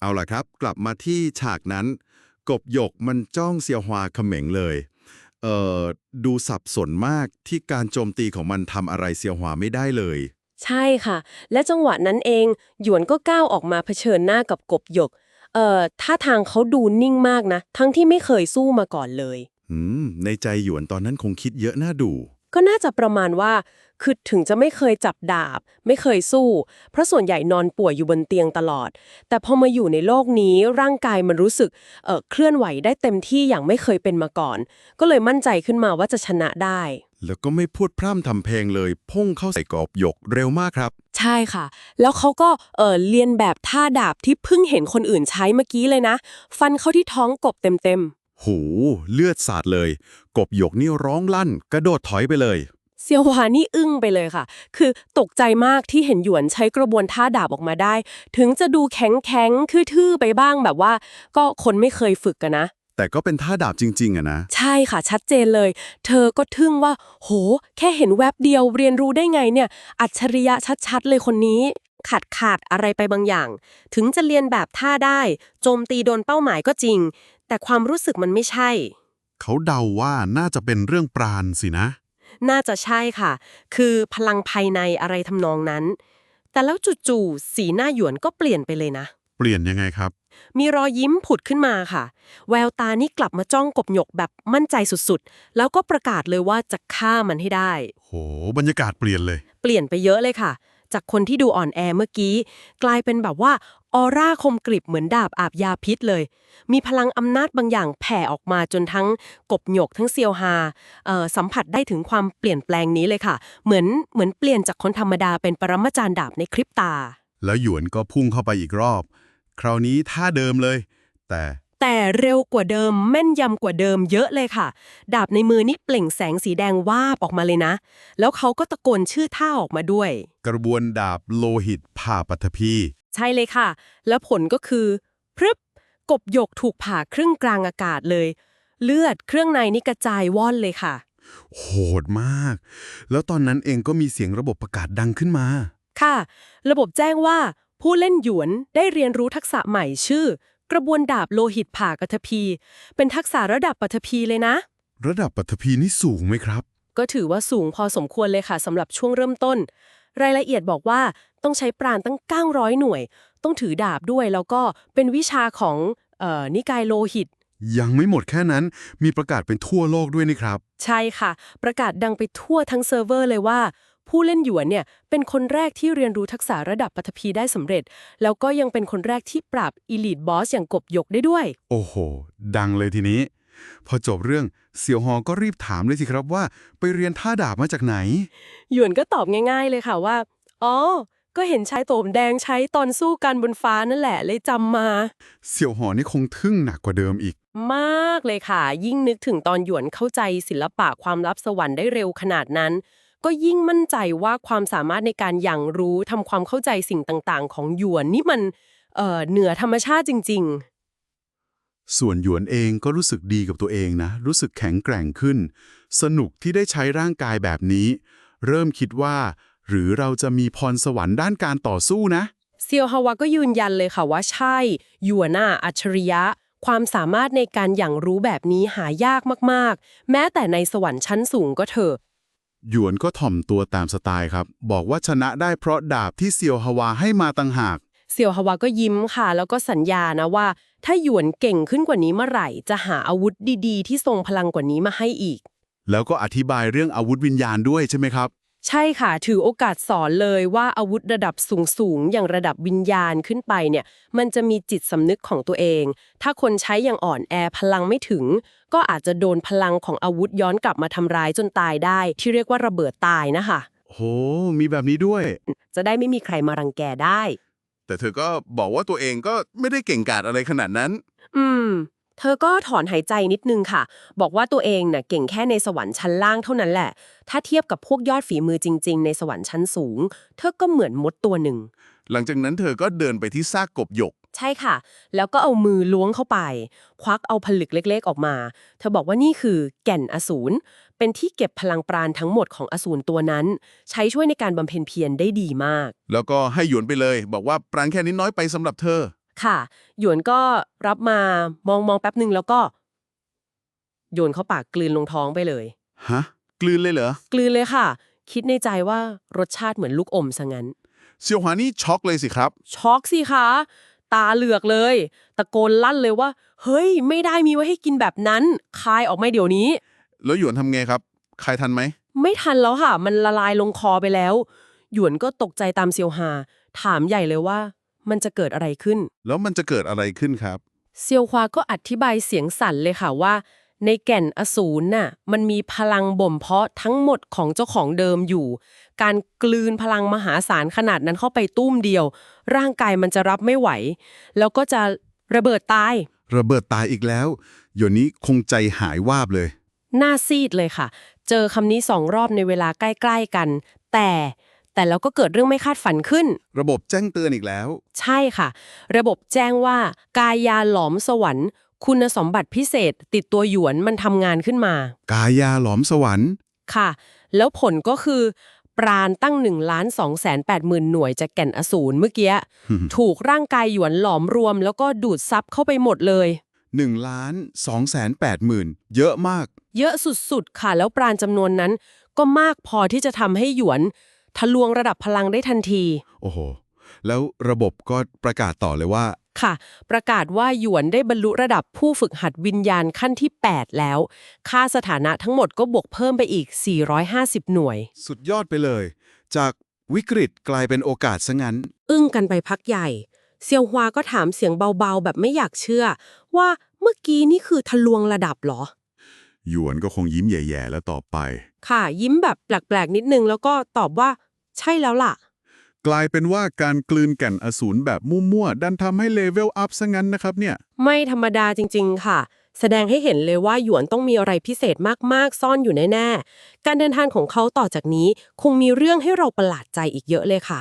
เอาล่ะครับ กลับมาที่ฉากนั้น กบหยกมันจ้องเซียวฮวาเขม็งเลยเอ่อดูสับสนมากที่การโจมตีของมันทำอะไรเซียวฮวาไม่ได้เลย ใช่ค่ะ และจังหวะนั้นเอง หยวนก็ก้าวออกมาเผชิญหน้ากับกบหยกเอ่อท่าทางเขาดูนิ่งมากนะ ทั้งที่ไม่เคยสู้มาก่อนเลย อืม ในใจหยวนตอนนั้นคงคิดเยอะน่าดู ก็น่าจะประมาณว่า คือถึงจะไม่เคยจับดาบ ไม่เคยสู้ เพราะส่วนใหญ่นอนป่วยอยู่บนเตียงตลอด แต่พอมาอยู่ในโลกนี้ร่างกายมันรู้สึกเอ่อเคลื่อนไหวได้เต็มที่อย่างไม่เคยเป็นมาก่อน ก็เลยมั่นใจขึ้นมาว่าจะชนะได้ แล้วก็ไม่พูดพร่ำทำเพลงเลย พุ่งเข้าใส่กบหยกเร็วมากครับ ใช่ค่ะ แล้วเขาก็เออเรียนแบบท่าดาบที่เพิ่งเห็นคนอื่นใช้เมื่อกี้เลยนะ ฟันเข้าที่ท้องกบเต็ม หูเลือดสาดเลย กบหยกนี่ร้องลั่น กระโดดถอยไปเลยๆเซียวหวานี่อึ้งไปเลยค่ะ คือตกใจมากที่เห็นหยวนใช้กระบวนท่าดาบออกมาได้ ถึงจะดูแข็งแข็งๆทื่อๆไปบ้างแบบว่า ก็คนไม่เคยฝึกกันนะ แต่ก็เป็นท่าดาบจริง ๆอะนะ ใช่ค่ะชัดเจนเลย เธอก็ทึ่งว่า โห แค่เห็นแวบเดียวเรียนรู้ได้ไงเนี่ย อัจฉริยะชัดๆเลยคนนี้ ขาดขาดอะไรไปบางอย่าง ถึงจะเรียนแบบท่าได้ โจมตีโดนเป้าหมายก็จริง แต่ความรู้สึกมันไม่ใช่ เขาเดาว่าน่าจะเป็นเรื่องปราณสินะ น่าจะใช่ค่ะ คือพลังภายในอะไรทำนองนั้น แต่แล้วจู่ๆสีหน้าหยวนก็เปลี่ยนไปเลยนะ เปลี่ยนยังไงครับ มีรอยยิ้มผุดขึ้นมาค่ะ แววตานี่กลับมาจ้องกบหยกแบบมั่นใจสุดๆ แล้วก็ประกาศเลยว่าจะฆ่ามันให้ได้ โห บรรยากาศเปลี่ยนเลย เปลี่ยนไปเยอะเลยค่ะ จากคนที่ดูอ่อนแอเมื่อกี้ กลายเป็นแบบว่าออร่าคมกริบเหมือนดาบอาบยาพิษเลย มีพลังอำนาจบางอย่างแผ่ออกมาจนทั้งกบหยกทั้งเซียวฮาสัมผัสได้ถึงความเปลี่ยนแปลงนี้เลยค่ะ เหมือนเหมือนเปลี่ยนจากคนธรรมดาเป็นปรมาจารย์ดาบในคลิปตา แล้วหยวนก็พุ่งเข้าไปอีกรอบ คราวนี้ท่าเดิมเลย แต่ แต่เร็วกว่าเดิมแม่นยำกว่าเดิมเยอะเลยค่ะ ดาบในมือนี่เปล่งแสงสีแดงวาบออกมาเลยนะ แล้วเขาก็ตะโกนชื่อท่าออกมาด้วย กระบวนดาบโลหิตผ่าปัทภีใช่เลยค่ะ แล้วผลก็คือพรึบกบหยกถูกผ่าครึ่งกลางอากาศเลย เลือดเครื่องในนี่กระจายว่อนเลยค่ะ โหดมาก แล้วตอนนั้นเองก็มีเสียงระบบประกาศดังขึ้นมา ค่ะ ระบบแจ้งว่าผู้เล่นหยวนได้เรียนรู้ทักษะใหม่ชื่อ กระบวนดาบโลหิตผ่ากฐพีเป็นทักษะระดับปฐพีเลยนะ ระดับปัทภีนี่สูงไหมครับ ก็ถือว่าสูงพอสมควรเลยค่ะสำหรับช่วงเริ่มต้น รายละเอียดบอกว่าต้องใช้ปราณตั้ง 900 หน่วย ต้องถือดาบด้วยแล้วก็เป็นวิชาของเอ่อนิกายโลหิต ยังไม่หมดแค่นั้นมีประกาศเป็นทั่วโลกด้วยนี่ครับ ใช่ค่ะ ประกาศดังไปทั่วทั้งเซิร์ฟเวอร์เลยว่า ผู้เล่นหยวนเนี่ยเป็นคนแรกที่เรียนรู้ทักษะระดับปฐพีได้สำเร็จ แล้วก็ยังเป็นคนแรกที่ปราบอีลิทบอสอย่างกบหยกได้ด้วย โอ้โห ดังเลยทีนี้ พอจบเรื่องเสี่ยวฮอก็รีบถามเลยสิครับว่า ไปเรียนท่าดาบมาจากไหน หยวนก็ตอบง่าย ๆ เลยค่ะว่า อ๋อ ก็เห็นชายโตมแดงใช้ตอนสู้กันบนฟ้านั่นแหละเลยจำมา เสี่ยวฮอนี่คงทึ่งหนักกว่าเดิมอีก มากเลยค่ะ ยิ่งนึกถึงตอนหยวนเข้าใจศิลปะความลับสวรรค์ได้เร็วขนาดนั้น ก็ยิ่งมั่นใจว่าความสามารถในการอย่างรู้ทำความเข้าใจสิ่งต่างๆ ของหยวนนี่มันเอ่อเหนือธรรมชาติจริงส่วนหยวนเองก็รู้สึกดีกับตัวเองนะ รู้สึกแข็งแกร่งขึ้น สนุกที่ได้ใช้ร่างกายแบบนี้ เริ่มคิดว่า หรือเราจะมีพรสวรรค์ด้านการต่อสู้นะๆเซียวฮาวาก็ยืนยันเลยค่ะว่าใช่หยวนน่ะอัจฉริยะ ความสามารถในการอย่างรู้แบบนี้หายากมากๆ แม้แต่ในสวรรค์ชั้นสูงก็เถอะ หยวนก็ถ่อมตัวตามสไตล์ครับ บอกว่าชนะได้เพราะดาบที่เซียวฮวาให้มาต่างหากเซียวฮาวาก็ยิ้มค่ะ แล้วก็สัญญานะว่า ถ้าหยวนเก่งขึ้นกว่านี้เมื่อไหร่ จะหาอาวุธดีๆ ที่ทรงพลังกว่านี้มาให้อีก แล้วก็อธิบายเรื่องอาวุธวิญญาณด้วยใช่ไหมครับ ใช่ค่ะ ถือโอกาสสอนเลยว่าอาวุธระดับสูงๆ อย่างระดับวิญญาณขึ้นไปเนี่ย มันจะมีจิตสำนึกของตัวเอง ถ้าคนใช้อย่างอ่อนแอพลังไม่ถึง ก็อาจจะโดนพลังของอาวุธย้อนกลับมาทำร้ายจนตายได้ ที่เรียกว่าระเบิดตายนะคะ โห มีแบบนี้ด้วย จะได้ไม่มีใครมารังแกได้ แต่เธอก็บอกว่าตัวเองก็ไม่ได้เก่งกาจอะไรขนาดนั้น อืม เธอก็ถอนหายใจนิดนึงค่ะ บอกว่าตัวเองน่ะเก่งแค่ในสวรรค์ชั้นล่างเท่านั้นแหละ ถ้าเทียบกับพวกยอดฝีมือจริง ๆ ในสวรรค์ชั้นสูง เธอก็เหมือนมดตัวหนึ่ง หลังจากนั้นเธอก็เดินไปที่ซากกบหยก ใช่ค่ะ แล้วก็เอามือล้วงเข้าไป ควักเอาผลึกเล็ก ๆ ออกมา เธอบอกว่านี่คือแก่นอสูร เป็นที่เก็บพลังปราณทั้งหมดของอสูรตัวนั้น ใช้ช่วยในการบำเพ็ญเพียรได้ดีมาก แล้วก็ให้หยวนไปเลย บอกว่าปรางแค่นี้น้อยไปสำหรับเธอ ค่ะ หยวนก็รับมามองมองแป๊บหนึ่งแล้วก็ โยนเข้าปากกลืนลงท้องไปเลย ฮะ กลืนเลยเหรอ กลืนเลยค่ะ คิดในใจว่ารสชาติเหมือนลูกอมซะงั้น เซียวหวานี่ช็อกเลยสิครับ ช็อกสิคะ ตาเหลือกเลย ตะโกนลั่นเลยว่า เฮ้ย ไม่ได้มีไว้ให้กินแบบนั้น คายออกมาเดี๋ยวนี้ แล้วหยวนทำไงครับใครทันไหม ไม่ทันแล้วค่ะ มันละลายลงคอไปแล้ว หยวนก็ตกใจตามเซียวฮาถามใหญ่เลยว่า มันจะเกิดอะไรขึ้น แล้วมันจะเกิดอะไรขึ้นครับ เซียวฮวาก็อธิบายเสียงสั่นเลยค่ะว่า ในแก่นอสูรน่ะมันมีพลังบ่มเพาะทั้งหมดของเจ้าของเดิมอยู่ การกลืนพลังมหาศาลขนาดนั้นเข้าไปตุ้มเดียว ร่างกายมันจะรับไม่ไหว แล้วก็จะระเบิดตาย ระเบิดตายอีกแล้วหยวนนี้คงใจหายวาบเลย หน้าซีดเลยค่ะ เจอคำนี้สองรอบในเวลาใกล้ ๆกัน แต่ แต่แล้วก็เกิดเรื่องไม่คาดฝันขึ้น ระบบแจ้งเตือนอีกแล้ว ใช่ค่ะ ระบบแจ้งว่า กายยาหลอมสวรรค์ คุณสมบัติพิเศษ ติดตัวหยวนมันทำงานขึ้นมา กายาหลอมสวรรค์ค่ะ แล้วผลก็คือ ปราณตั้ง1ล้าน2แสน8หมื่นหน่วยจากแก่นอสูรเมื่อกี้ ถูกร่างกายหยวนหลอมรวม แล้วก็ดูดซับเข้าไปหมดเลย1ล้าน2แสน8หมื่นเยอะมาก เยอะสุดๆ ค่ะ แล้วปราณจำนวนนั้นก็มากพอที่จะทำให้หยวน ทะลวงระดับพลังได้ทันที โอ้โห แล้วระบบก็ประกาศต่อเลยว่า ค่ะ ประกาศว่าหยวนได้บรรลุระดับผู้ฝึกหัดวิญญาณขั้นที่ 8 แล้ว ค่าสถานะทั้งหมดก็บวกเพิ่มไปอีก 450 หน่วย สุดยอดไปเลย จากวิกฤตกลายเป็นโอกาสซะงั้น อึ้งกันไปพักใหญ่ เซียวฮวาก็ถามเสียงเบาๆ แบบไม่อยากเชื่อ ว่าเมื่อกี้นี่คือทะลวงระดับเหรอ หยวนก็คงยิ้มแย่ๆแล้วตอบไป ค่ะยิ้มแบบแปลกๆนิดนึงแล้วก็ตอบว่า ใช่แล้วล่ะ กลายเป็นว่าการกลืนแก่นอสูรแบบมั่วๆดันทำให้เลเวลอัพซะงั้นนะครับเนี่ย ไม่ธรรมดาจริง ๆ ค่ะ แสดงให้เห็นเลยว่าหยวนต้องมีอะไรพิเศษมากๆ ซ่อนอยู่แน่ๆ การเดินทางของเขาต่อจากนี้ คงมีเรื่องให้เราประหลาดใจอีกเยอะเลยค่ะ